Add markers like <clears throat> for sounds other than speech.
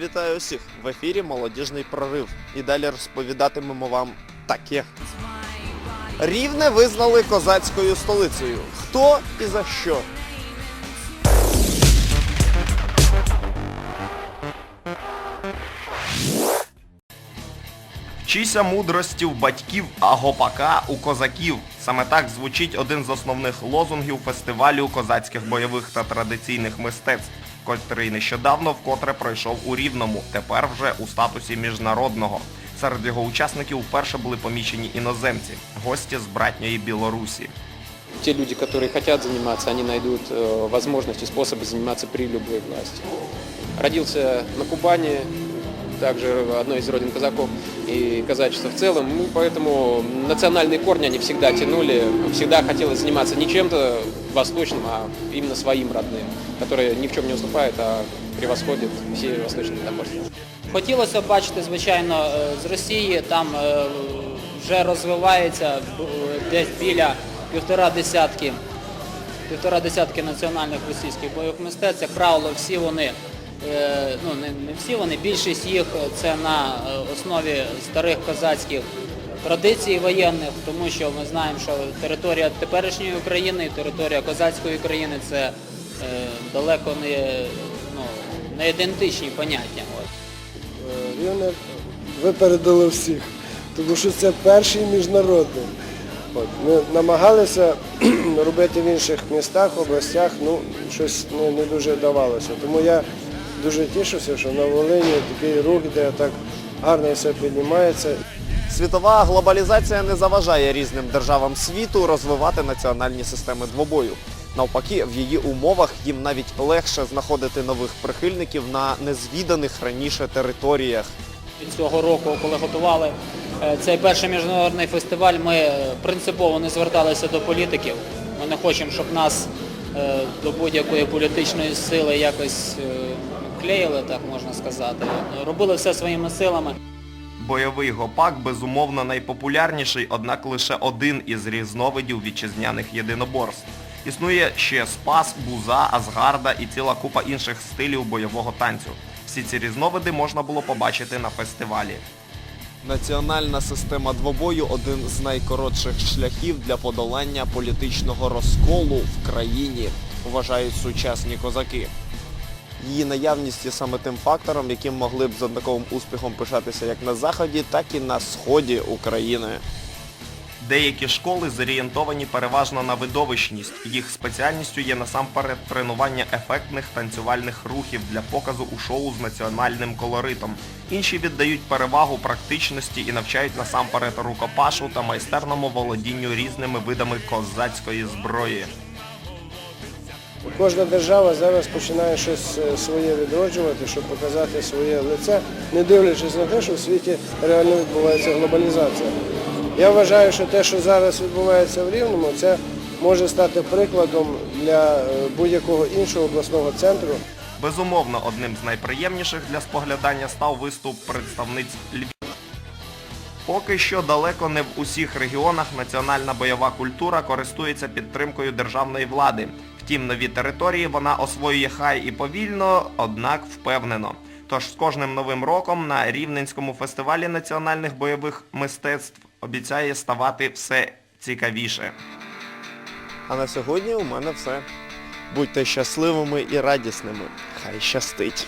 Вітаю усіх! В ефірі Молодіжний прорив. І далі розповідатимемо вам таке. Рівне визнали козацькою столицею. Хто і за що? Вчися мудрості в батьків, а гопака у козаків. Саме так звучить один з основних лозунгів фестивалю козацьких бойових та традиційних мистецтв, котрий нещодавно вкотре пройшов у Рівному, тепер вже у статусі міжнародного. Серед його учасників вперше були помічені іноземці, гості з братньої Білорусі. те люди, которые хотят заниматься, они найдут э, возможности, способы заниматься при любой власти. Родился на Кубани, также одной из родин казаков и казачества в целом, ну, поэтому национальные корни они всегда тянули, всегда хотелось заниматься не чем-то восточным, а именно своим родным, которое ни в чем не уступает, а превосходит все восточные доморства. Хотілося б бачити, звичайно, е, з Росії там е, вже розвивається десь біля півтора десятки, півтора десятки національних російських бойових мистецтв. Як правило, всі вони, е, ну не, всі вони, більшість їх це на е, основі старих козацьких традицій воєнних, тому що ми знаємо, що територія теперішньої України і територія козацької країни це е, далеко не, ну, не ідентичні поняття. Рівне випередили всіх, тому що це перший міжнародний. От, ми намагалися <clears throat> робити в інших містах, областях, ну щось не, не дуже вдавалося. Тому я дуже тішуся, що на Волині такий рух, де так гарно все піднімається. Світова глобалізація не заважає різним державам світу розвивати національні системи двобою. Навпаки, в її умовах їм навіть легше знаходити нових прихильників на незвіданих раніше територіях. Цього року, коли готували е, цей перший міжнародний фестиваль, ми принципово не зверталися до політиків. Ми не хочемо, щоб нас е, до будь-якої політичної сили якось е, клеїли, так можна сказати. Робили все своїми силами. Бойовий гопак безумовно найпопулярніший, однак лише один із різновидів вітчизняних єдиноборств. Існує ще спас, буза, азгарда і ціла купа інших стилів бойового танцю. Всі ці різновиди можна було побачити на фестивалі. Національна система двобою один з найкоротших шляхів для подолання політичного розколу в країні, вважають сучасні козаки. Її наявність є саме тим фактором, яким могли б з однаковим успіхом пишатися як на заході, так і на сході України. Деякі школи зорієнтовані переважно на видовищність. Їх спеціальністю є насамперед тренування ефектних танцювальних рухів для показу у шоу з національним колоритом. Інші віддають перевагу практичності і навчають насамперед рукопашу та майстерному володінню різними видами козацької зброї. Кожна держава зараз починає щось е, своє відроджувати, щоб показати своє лице, не дивлячись на те, що в світі реально відбувається глобалізація. Я вважаю, що те, що зараз відбувається в Рівному, це може стати прикладом для е, будь-якого іншого обласного центру. Безумовно, одним з найприємніших для споглядання став виступ представниць Львів. Поки що далеко не в усіх регіонах національна бойова культура користується підтримкою державної влади. Втім, нові території вона освоює хай і повільно, однак впевнено. Тож з кожним новим роком на Рівненському фестивалі національних бойових мистецтв обіцяє ставати все цікавіше. А на сьогодні у мене все. Будьте щасливими і радісними. Хай щастить!